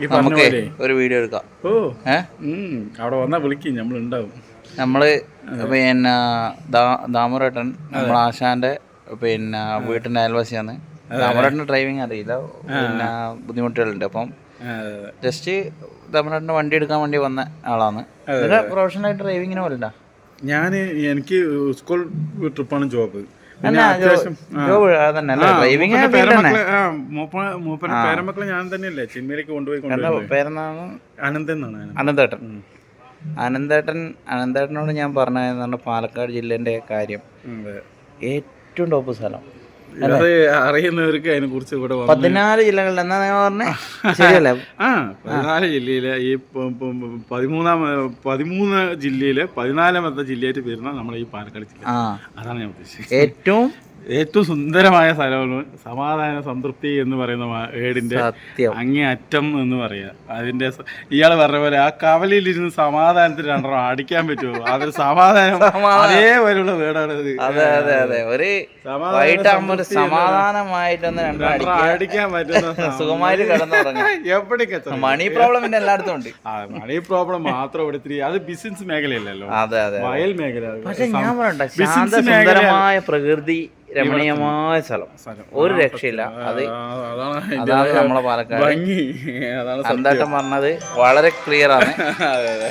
നമുക്ക് ഒരു വീഡിയോ എടുക്കാം. ഓ. അവിടെ വന്നാ വിളിക്കും നമ്മൾ ഉണ്ടാവും നമ്മൾ പിന്നെ ദാമുരേട്ടൻ നമ്മൾ നമ്മളെ ആശാന്റെ പിന്നെ വീട്ടിന്റെ അയൽവാസിയാണ്. ദാമുരേട്ടന്റെ ഡ്രൈവിംഗ് അറിയില്ല. പിന്നെ ബുദ്ധിമുട്ടുകളുണ്ട്. അപ്പം ജസ്റ്റ് ദാമുരേട്ടന്റെ വണ്ടി എടുക്കാൻ വേണ്ടി വന്ന ആളാണ്. പ്രൊഫഷണലായിട്ട് ഡ്രൈവിങ്ങിന് പോലെ ഞാൻ എനിക്ക് സ്കൂൾ ട്രിപ്പാണ് ജോബ് പേരമക്കളെ ഞാൻ തന്നെയല്ലേ കൊണ്ടുപോയി പേരെന്നാണ്. അനന്തേട്ടൻ. അനന്തേട്ടൻ അനന്തേട്ടനോട് ഞാൻ പറഞ്ഞതെന്ന് പാലക്കാട് ജില്ലേന്റെ കാര്യം. ഏറ്റവും ടോപ്പ് സ്ഥലം. അത് അറിയുന്നവർക്ക് അതിനെ കുറിച്ച് ഇവിടെ പതിനാല് ജില്ലകളിൽ എന്നാ പറഞ്ഞേ? ശരിയല്ലേ? ആ പതിനാല് ജില്ലയിലെ ഈ പതിമൂന്നാം പതിമൂന്ന് ജില്ലയിലെ പതിനാലാമത്തെ ജില്ലയായിട്ട് വരുന്ന നമ്മുടെ ഈ പാലക്കാട് ജില്ല. അതാണ് ഞാൻ ഉദ്ദേശിച്ചത്. ഏറ്റവും ഏറ്റവും സുന്ദരമായ സ്ഥലമാണ് സമാധാന സംതൃപ്തി എന്ന് പറയുന്ന ഏടിന്റെ അങ്ങേ അറ്റം എന്ന് പറയാ. അതിന്റെ ഇയാൾ ഇയാൾ പറഞ്ഞ പോലെ ആ കവലയിലിരുന്ന് സമാധാനത്തിൽ രണ്ടെണ്ണം അടിക്കാൻ പറ്റുമോ? അതൊരു സമാധാനം അതേപോലെയുള്ള വീടാണ് അതെ അതെ ഒരു സമാധാനമായിട്ടൊന്ന് രണ്ടും രണ്ടെണ്ണം അടിക്കുക. അടിക്കാൻ പറ്റുന്ന സുഖമായിട്ട് മണി പ്രോബ്ലം പിന്നെ എല്ലായിടത്തും ഉണ്ട്. ആ മണി പ്രോബ്ലം മാത്രം ഇവിടെ ഇത്തിരി അത് ബിസിനസ് മേഖലയല്ലല്ലോ. അതെ അതെ വയൽ മേഖല. പക്ഷെ ഞാൻ പറയണ്ട പ്രകൃതി രമണീയമായ സ്ഥലം. ഒരു രക്ഷയില്ല. അത് അതാണ് നമ്മളെ പാലക്കാട്. അന്തേട്ടൻ പറഞ്ഞത് വളരെ ക്ലിയർ ആണ്. അതെ അതെ.